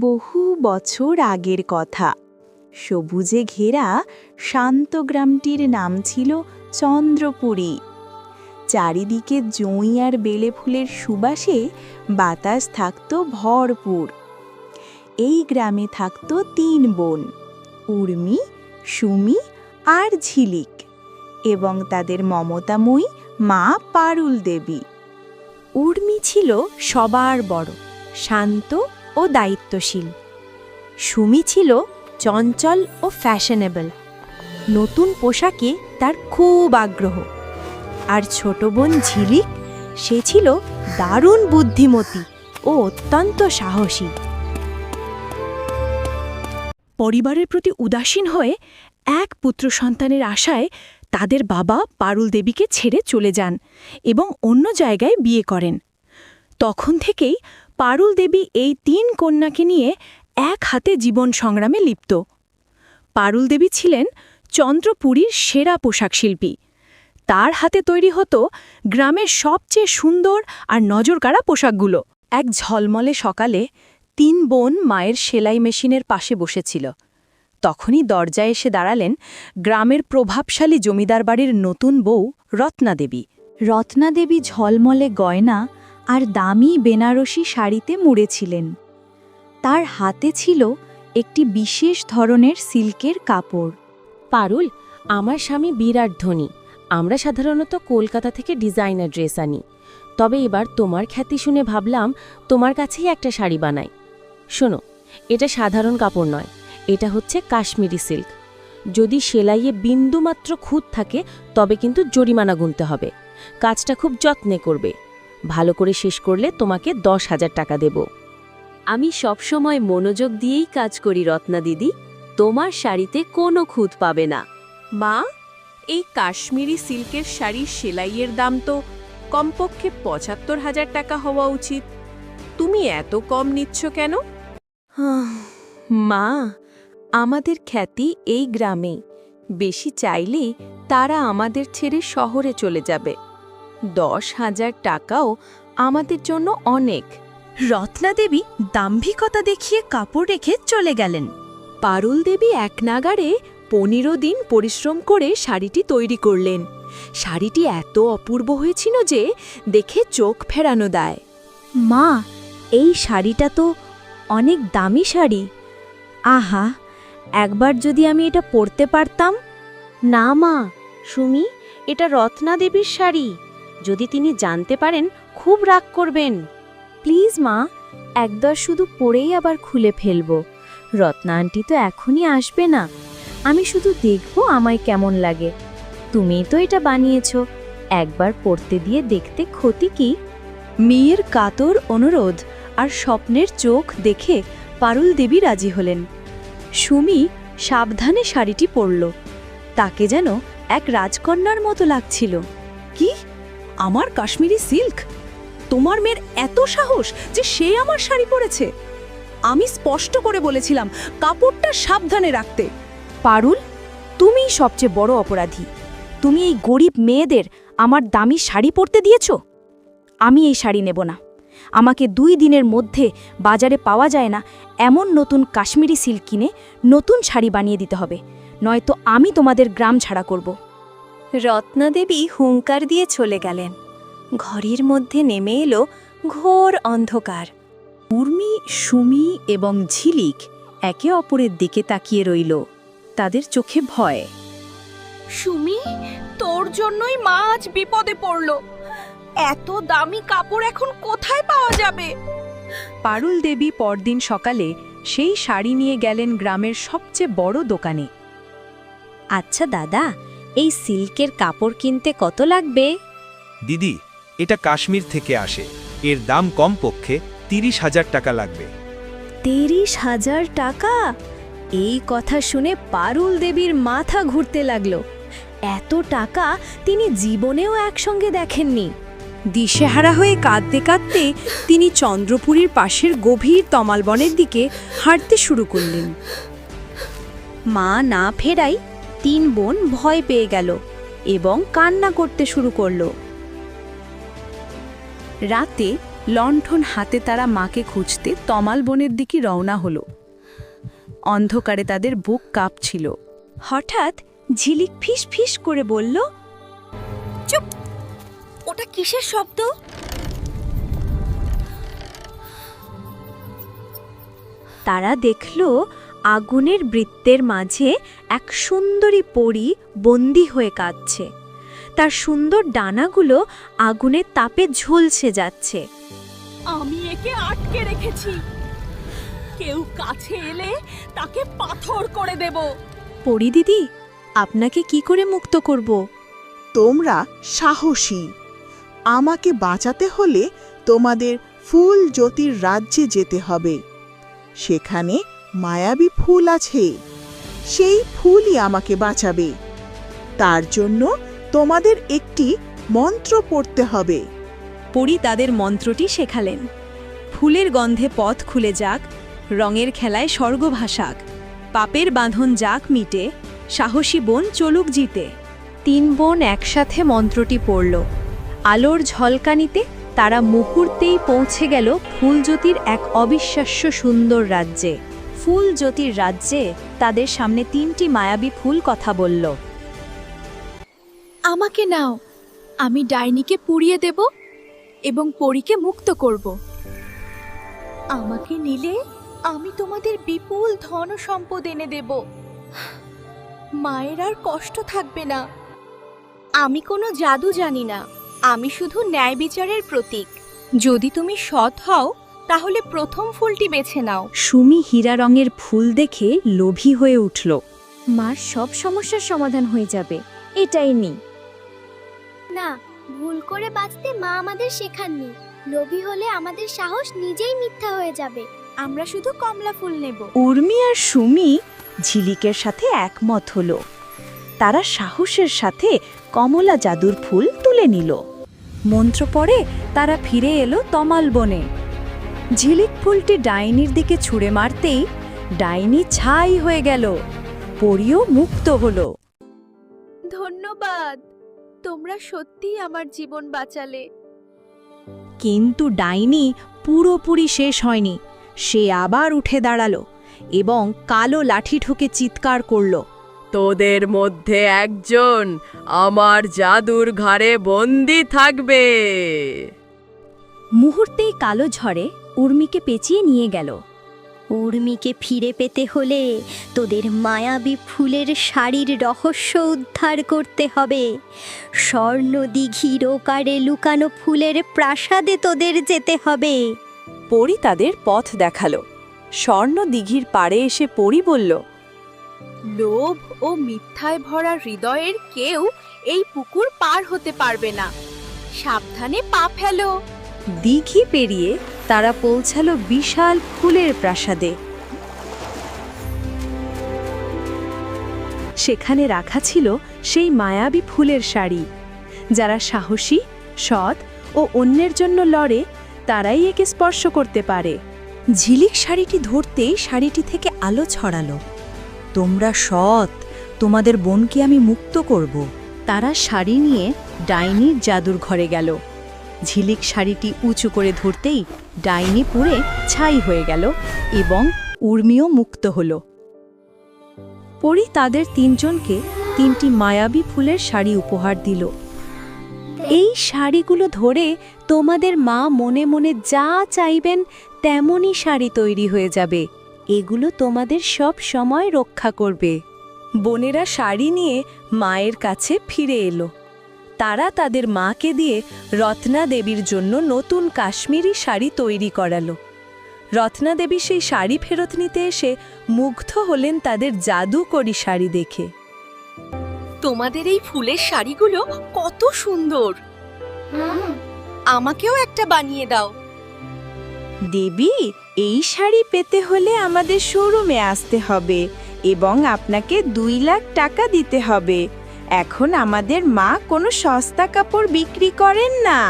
বহু বছর আগের কথা। সবুজে ঘেরা শান্ত গ্রামটির নাম ছিল চন্দ্রপুরী। চারিদিকে জুঁই আর বেলে ফুলের সুবাসে বাতাস থাকত ভরপুর। এই গ্রামে থাকত তিন বোন, উর্মি সুমি আর ঝিলিক এবং তাদের মমতাময়ী মা পারুল দেবী। উর্মি ছিল সবার বড়, শান্ত ও দায়িত্বশীল। সুমি ছিল চঞ্চল ও ফ্যাশনেবল। নতুন পোশাকে তার খুব আগ্রহ। আর ছোট বোন ঝিলিক, সে ছিল দারুণ বুদ্ধিমতী ও অত্যন্ত সাহসী। পরিবারের প্রতি উদাসীন হয়ে এক পুত্র সন্তানের আশায় তাদের বাবা পারুল দেবীকে ছেড়ে চলে যান এবং অন্য জায়গায় বিয়ে করেন। তখন থেকেই পারুল দেবী এই তিন কন্যাকে নিয়ে এক হাতে জীবন সংগ্রামে লিপ্ত। পারুল দেবী ছিলেন চন্দ্রপুরীর সেরা পোশাক শিল্পী। তার হাতে তৈরি হতো গ্রামের সবচেয়ে সুন্দর আর নজরকাড়া পোশাকগুলো। এক ঝলমলে সকালে তিন বোন মায়ের সেলাই মেশিনের পাশে বসেছিল। তখনই দরজায় এসে দাঁড়ালেন গ্রামের প্রভাবশালী জমিদার বাড়ির নতুন বউ রত্না দেবী রত্না দেবী ঝলমলে গয়না আর দামি বেনারসি শাড়িতে মুড়েছিলেন। তার হাতে ছিল একটি বিশেষ ধরনের সিল্কের কাপড়। পারুল, আমার স্বামী বিরাট ধনী। আমরা সাধারণত কলকাতা থেকে ডিজাইনার ড্রেস আনি। তবে এবার তোমার খ্যাতি শুনে ভাবলাম তোমার কাছেই একটা শাড়ি বানাই। শোনো, এটা সাধারণ কাপড় নয়, এটা হচ্ছে কাশ্মীরি সিল্ক। যদি সেলাইয়ে বিন্দুমাত্র খুঁত থাকে, তবে কিন্তু জরিমানা গুনতে হবে। কাজটা খুব যত্নে করবে। ভালো করে শেষ করলে তোমাকে দশ হাজার টাকা দেব। আমি সবসময় মনোযোগ দিয়েই কাজ করি, রত্না দিদি। তোমার শাড়িতে কোনো খুঁত পাবে না। মা, এই কাশ্মীরি সিল্কের শাড়ির সেলাইয়ের দাম তো কমপক্ষে পঁচাত্তর হাজার টাকা হওয়া উচিত। তুমি এত কম নিচ্ছ কেন? মা আমাদের খ্যাতি এই গ্রামেই। বেশি চাইলেই তারা আমাদের ছেড়ে শহরে চলে যাবে। দশ হাজার টাকাও আমাদের জন্য অনেক। রত্না দেবী দাম্ভিকতা দেখিয়ে কাপড় রেখে চলে গেলেন। পারুল দেবী এক নাগারে পনেরো দিন পরিশ্রম করে শাড়িটি তৈরি করলেন। শাড়িটি এত অপূর্ব হয়েছিল যে দেখে চোখ ফেরানো দেয়। মা এই শাড়িটা তো অনেক দামি শাড়ি। আহা, একবার যদি আমি এটা পরতে পারতাম? না মা, সুমি, এটা রত্না দেবীর শাড়ি। যদি তিনি জানতে পারেন, খুব রাগ করবেন। প্লিজ মা একদর শুধু পরেই আবার খুলে ফেলব। রত্না আন্টি তো এখনই আসবে না। আমি শুধু দেখব আমায় কেমন লাগে। তুমিই তো এটা বানিয়েছ। একবার পড়তে দিয়ে দেখতে ক্ষতি কি? মেয়ের কাতর অনুরোধ। আর স্বপ্নের চোখ দেখে পারুল দেবী রাজি হলেন। সুমি সাবধানে শাড়িটি পরল। তাকে যেন এক রাজকন্যার মতো লাগছিল। কি? আমার কাশ্মীরি সিল্ক? তোমার মেয়ের এত সাহস যে সে আমার শাড়ি পরেছে। আমি স্পষ্ট করে বলেছিলাম কাপড়টা সাবধানে রাখতে। পারুল তুমিই সবচেয়ে বড় অপরাধী। তুমি এই গরিব মেয়েদের আমার দামি শাড়ি পরতে দিয়েছ? আমি এই শাড়ি নেব না। আমাকে দুই দিনের মধ্যে বাজারে পাওয়া যায় না এমন নতুন কাশ্মীরি সিল্ক কিনে নতুন শাড়ি বানিয়ে দিতে হবে। নয়তো আমি তোমাদের গ্রাম ছাড়া করব। রত্নাদেবী হুঙ্কার দিয়ে চলে গেলেন। ঘরের মধ্যে নেমে এলো ঘোর অন্ধকার। উর্মি সুমি এবং ঝিলিক একে অপরের দিকে তাকিয়ে রইল। তাদের চোখে ভয়। সুমি তোর জন্যই মা আজ বিপদে পড়ল। এত দামি কাপড় এখন কোথায় পাওয়া যাবে? পারুল দেবী পরদিন সকালে সেই শাড়ি নিয়ে গেলেন গ্রামের সবচেয়ে বড় দোকানে। আচ্ছা দাদা এই সিল্কের কাপড় কিনতে কত লাগবে? দিদি এটা কাশ্মীর থেকে আসে। এর দাম কমপক্ষে তিরিশ হাজার টাকা লাগবে। তিরিশ হাজার টাকা? এই কথা শুনে পারুল দেবীর মাথা ঘুরতে লাগল। এত টাকা তিনি জীবনেও একসঙ্গে দেখেননি। দিশেহারা হয়ে কাঁদতে কাঁদতে তিনি চন্দ্রপুরীর পাশের গভীর তমালবনের দিকে হাঁটতে শুরু করলেন। মা না ফেরাই তিন বোন ভয় পেয়ে গেল এবং কান্না করতে শুরু করল। রাতে লণ্ঠন হাতে তারা মাকে খুঁজতে তমাল বনের দিকে রওনা হলো। অন্ধকারে তাদের বুক কাঁপছিল। হঠাৎ ঝিলিক ফিস ফিস করে বলল ওটা কিসের শব্দ? তারা দেখল আগুনের বৃত্তের মাঝে এক সুন্দরী পরী বন্দি হয়ে কাঁদছে। তার সুন্দর ডানাগুলো আগুনের তাপে ঝলসে যাচ্ছে। আমি একে আটকে রেখেছি। কেউ কাছে এলে তাকে পাথর করে দেব। পরি দিদি আপনাকে কি করে মুক্ত করব? তোমরা সাহসী। আমাকে বাঁচাতে হলে তোমাদের ফুল জ্যোতির রাজ্যে যেতে হবে। সেখানে মায়াবী ফুল আছে। সেই ফুলই আমাকে বাঁচাবে। তার জন্য তোমাদের একটি মন্ত্র পড়তে হবে। পরি তাদের মন্ত্রটি শেখালেন। ফুলের গন্ধে পথ খুলে যাক রঙের খেলায় স্বর্গ ভাসাক পাপের বাঁধন যাক মিটে সাহসী বোন চলুক জিতে। তিন বোন একসাথে মন্ত্রটি পড়ল। আলোর ঝলকানিতে তারা মুহূর্তেই পৌঁছে গেল ফুলজ্যোতির এক অবিশ্বাস্য সুন্দর রাজ্যে। ফুলজ্যোতির রাজ্যে তাদের সামনে তিনটি মায়াবী ফুল কথা বলল। আমাকে নাও, আমি ডাইনিকে পুড়িয়ে দেব এবং পরীকে মুক্ত করব। আমাকে নিলে আমি তোমাদের বিপুল ধন সম্পদ এনে দেব। মায়ের আর কষ্ট থাকবে না। আমি কোনো জাদু জানি না। আমি শুধু ন্যায় বিচারের প্রতীক। যদি তুমি সৎ হও তাহলে প্রথম ফুলটি বেছে নাও। সুমি হীরা রঙের ফুল দেখে লোভী হয়ে উঠল। মার সব সমস্যার সমাধান হয়ে যাবে। এটাই নি না ভুল করে বাঁচতে মা আমাদের শেখাননি। লোভী হলে আমাদের সাহস নিজেই মিথ্যা হয়ে যাবে। আমরা শুধু কমলা ফুল নেব। উর্মি আর সুমি ঝিলিকের সাথে একমত হলো। তারা সাহসের সাথে কমলা জাদুর ফুল তুলে নিল। মন্ত্র পড়ে তারা ফিরে এলো তমাল বনে। ঝিলিক ফুলটি ডাইনির দিকে ছুঁড়ে মারতেই ডাইনি ছাই হয়ে গেল পরিও মুক্ত হলো। ধন্যবাদ তোমরা সত্যিই আমার জীবন বাঁচালে। কিন্তু ডাইনি পুরোপুরি শেষ হয়নি সে আবার উঠে দাঁড়াল এবং কালো লাঠি ঠুকে চিৎকার করল। তোদের মধ্যে একজন আমার জাদুর ঘরে বন্দি থাকবে। মুহূর্তেই কালো ঝড়ে উর্মিকে পেঁচিয়ে নিয়ে গেল। উর্মিকে ফিরে পেতে হলে তোদের মায়াবী ফুলের শাড়ির রহস্য উদ্ধার করতে হবে। স্বর্ণ দিঘির ওকারে লুকানো ফুলের প্রাসাদে তোদের যেতে হবে। পরি তাদের পথ দেখাল। স্বর্ণ দিঘির পাড়ে এসে পরি বলল লোভ ও মিথ্যায় ভরা হৃদয়ের কেউ এই পুকুর পার হতে পারবে না। সাবধানে পা ফেলো। দিঘি পেরিয়ে তারা পৌঁছালো বিশাল ফুলের প্রাসাদে। সেখানে রাখা ছিল সেই মায়াবী ফুলের শাড়ি। যারা সাহসী, সৎ ও অন্যের জন্য লড়ে, তারাই একে স্পর্শ করতে পারে। ঝিলিক শাড়িটি ধরতেই শাড়িটি থেকে আলো ছড়ালো। তোমরা সৎ। তোমাদের বোনকে আমি মুক্ত করব। তারা শাড়ি নিয়ে ডাইনির জাদুর ঘরে গেল। ঝিলিক শাড়িটি উঁচু করে ধরতেই ডাইনি পুড়ে ছাই হয়ে গেল এবং উর্মিও মুক্ত হল। পরি তাদের তিনজনকে তিনটি মায়াবী ফুলের শাড়ি উপহার দিল। এই শাড়িগুলো ধরে তোমাদের মা মনে মনে যা চাইবেন তেমনই শাড়ি তৈরি হয়ে যাবে। এগুলো তোমাদের সব সময় রক্ষা করবে। বোনেরা শাড়ি নিয়ে মায়ের কাছে ফিরে এলো। তারা তাদের মাকে দিয়ে রত্না দেবীর জন্য নতুন কাশ্মীরি শাড়ি তৈরি করালো। রত্না দেবী সেই শাড়ি ফেরত নিতে এসে মুগ্ধ হলেন তাদের জাদুকরি শাড়ি দেখে। তোমাদের এই ফুলের শাড়িগুলো কত সুন্দর। আমাকেও একটা বানিয়ে দাও। দেবী, এই শাড়ি পেতে হলে আমাদের শোরুমে আসতে হবে এবং আপনাকে দুই লাখ টাকা দিতে হবে। এখন আমাদের মা কোনো সস্তা কাপড় বিক্রি করেন না।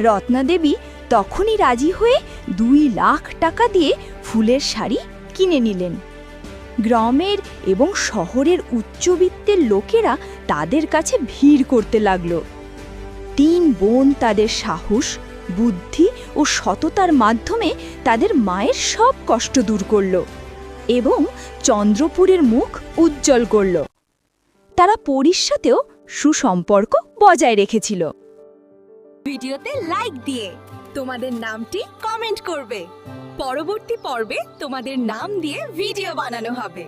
রত্নাদেবী তখনই রাজি হয়ে দুই লাখ টাকা দিয়ে ফুলের শাড়ি কিনে নিলেন। গ্রামের এবং শহরের উচ্চবিত্তের লোকেরা তাদের কাছে ভিড় করতে লাগল। তিন বোন তাদের সাহস বুদ্ধি ও সততার মাধ্যমে তাদের মায়ের সব কষ্ট দূর করল এবং চন্দ্রপুরের মুখ উজ্জ্বল করল। তারা পরীর সাথেও সুসম্পর্ক বজায় রেখেছিল। ভিডিওতে লাইক দিয়ে তোমাদের নামটি কমেন্ট করবে। পরবর্তী পর্বে তোমাদের নাম দিয়ে ভিডিও বানানো হবে।